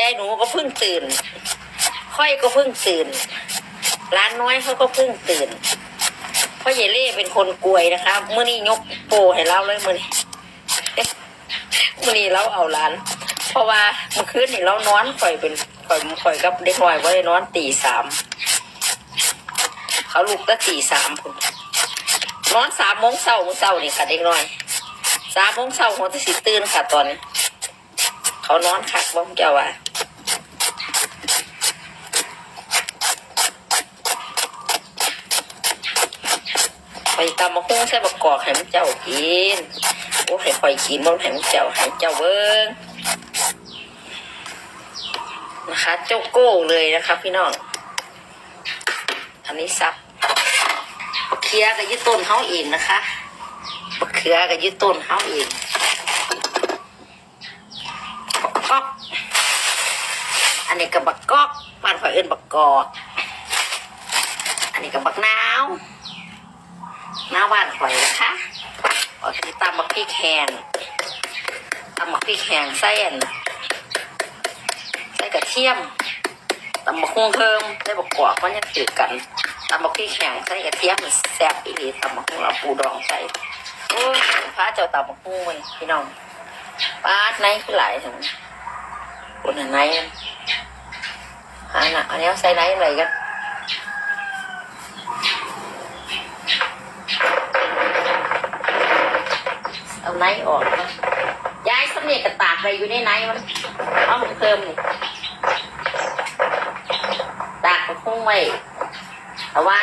ยายหนูก็เพิ่งตื่น ค่อยก็เพิ่งตื่น ร้านน้อยเขาก็เพิ่งตื่นพราะยายเล่เป็นคนกลวยนะคะเมื่อนี้ยกโปให้เราเลยมื่อนี้มื่อนี้เราเอาร้าน เพราะว่าเมื่อคืนนี่เรานอนข่อยเป็นข่อยข่อยกับเด็กน้อยว่าได้นอนตีสามเขาลุกตั้งตีสามพุ่นนอนสามโมงเช้าโมงเช้านี่ค่ะเด็กน้อยสามโมงเช้าหัวจะสิตื่นค่ะตอนนี้เขานอนคักบ้องเจ้าว่า ตำมะฮุ้งใส่บักกอกให้มันเจ้ากินโอ้ให้ข่อยกินบ่ให้มันเจ้าให้เจ้าเบิ้งนะคะ เจ้าโก้เลยนะคะพี่น้อง อันนี้ซับบักเขือกับยึดต้นเขาเองนะคะบักเขือกับยึดต้นเขาเองบักกอกอันนี้กับบักกอกบ้านข่อยเอิ้นบักกอก อันนี้กับบักหน้า หน้าบ้านข่อยนะคะโอเคตำบักพริกแห้งตำบักพริกแห้งใส่อันใส่กระเทียมตำบักฮุ้งเพิ่มใส่บักกวกมันยังตืดกันตำบักพริกแห้งใส่กระเทียมมันแซ่บอีหลีตำบักฮุ้งเราปูดองใส่โอ้พระเจ้าตำบักฮุ้งพี่น้องปาดในคือหลายถึงคนไหนมันหาหนักอันนี้ใส่ไหนอะไรกัน เอาไนออกนะย้ายสำเนียกกระตากอะไรอยู่ในไนมันเอาหนูเพิ่มนี่ตากบักคุ้งไว้ต่ว่า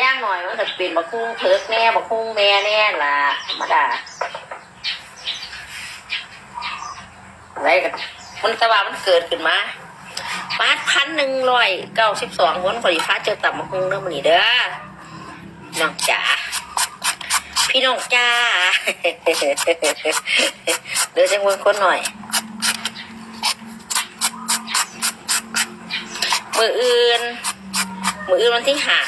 ย่างหน่อยมันก็เป็นบักคุ้งเพิกแน่บักคุ้งแม่แน่ล่ะธรรมดาอะไรกันมันต่ว่ามันเกิดขึ้นมาปาดพันหนึ่งร้อยเก้าสิบสองวันพอดีฟ้าเจอตับบักคุ้งเด้อมันนี่เด้อน้องจ๋า พี่น้องจ้าเดี๋ยวจะเมืองคนหน่อย มืออื่น มืออื่นวันที่หา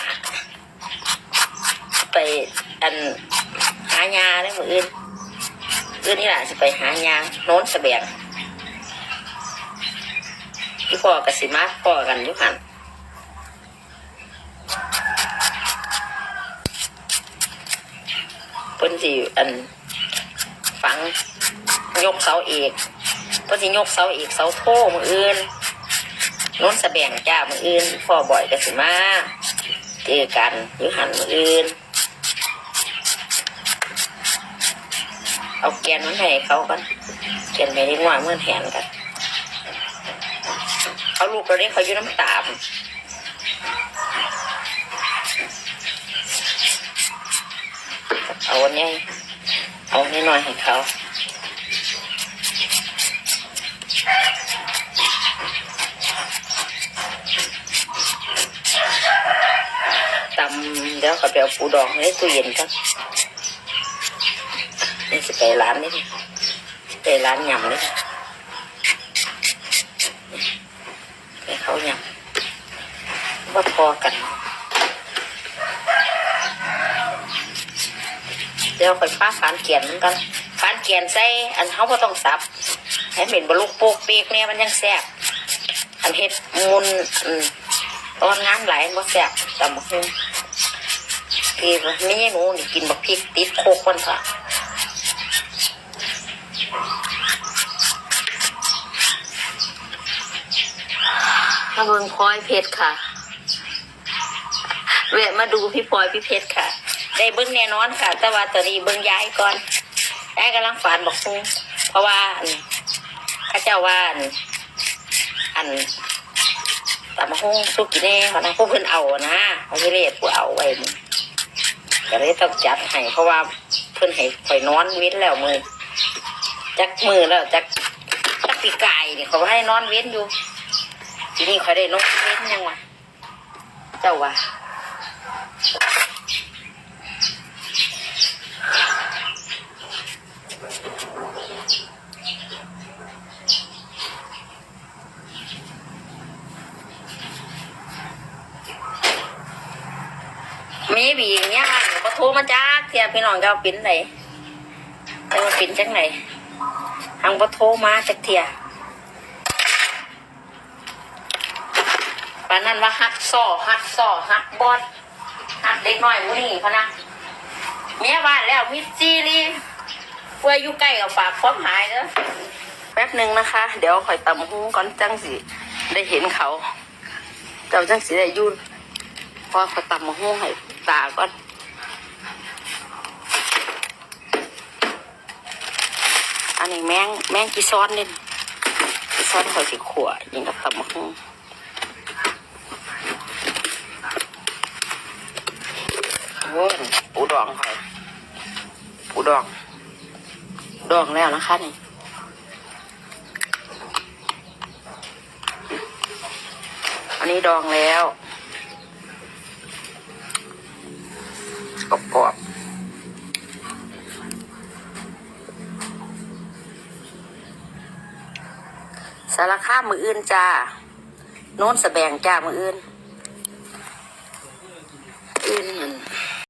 ไปอันหายาเลยมืออื่นอื่นนี่แหละจะไปหายาโน้นสะเบียงพี่พ่อกับสิมาพ่อกันยุหัน พิ่นสิอันฝังยกเสาเอกเพิ่นสิยกเสาเอกเสาโทมืออื่นโน้นสะแบงจ้ามืออื่นพ่อบ่อยก็สิมาเจอกันยู่หันมืออื่น เอาแกนมันให้เขากันแกนไปดีกว่าเมื่อแทนกัน เอาลูกเราเรียกเขาอยู่น้ำตาล เอาวันนี้เอานิดหน่อยให้เขาตำเดี๋ยวเขาไปเอาปูดองในตู้เย็นกันนี่จะไปร้านนี่ไปร้านยำนี่ไปเขายำว่าพอกัน ดี๋ยวค่อยฟ้าฟานเกียนมันกันฟานเกียนใส่อันเขาก็ต้องสับ ให้เหม็นบลูกโปกเปีกเนี่ยมันยังแซ่บอันเฮ็ดมุนอืมตอนงานหลายมันแซ่บตำบักหุ่งพี่ไม่ใช่หนูนี่กินบักพริกติดโคกมันค่ะถ้าเบิงพลอยเพชรค่ะแวะมาดูพี่พลอยพี่เพชรค่ะ ได้เบิ้งแน่นอนค่ะ แต่ว่าตอนนี้เบิ้งย้ายก่อนย้ายกำลังฝันบอกคุงเพราะว่าข้าเจ้าว่าอันอันตามมาห้องสุกินแน่เขานะพวกเพิ่นเอานะเขาไม่เรียกผู้เอาไว้ก็เลยต้องจัดให้เพราะว่าเพิ่นให้ข่อยนอนเว้นแล้วมือจักมือแล้วจักจักปีกายนี่ยเขาให้นอนเว้นอยู่ ทีนี้ข่อยได้นอนเว้นยังวะเจ้าว่า มีบีอย่างเงี้ยค่ะหนูก็โทรมาจากเทียพี่น้องก็เอาปิ้นไหนเอาปิ้นจากไหนทางก็โทรมาจากเทียปานนั้นว่าฮักซ่อฮักซ่อฮักบอดฮักเด็กน้อยมื้นี้พะนะเมียบ้านแล้วมิดซีรีเพื่ออยู่ใกล้กับฝากความหายเด้อแป๊บหนึ่งนะคะ เดี๋ยวข่อยตำหุ้งก่อนจังสิได้เห็นเขาเจ้าจังสิได้ยุ่นพอข่อยตำหุ้งให้ ก่อนอันนี้แมงแมงกีซ้อนนี่กีซ้อนข่อยสิขัวยิงกับตำหุ้งโอ้ยปูดองค่ะปูดอง ดองแล้วนะคะนี่อันนี้ดองแล้ว สารคามืออื่นจ้า โน้นสแบงจ้ามืออื่นอื่น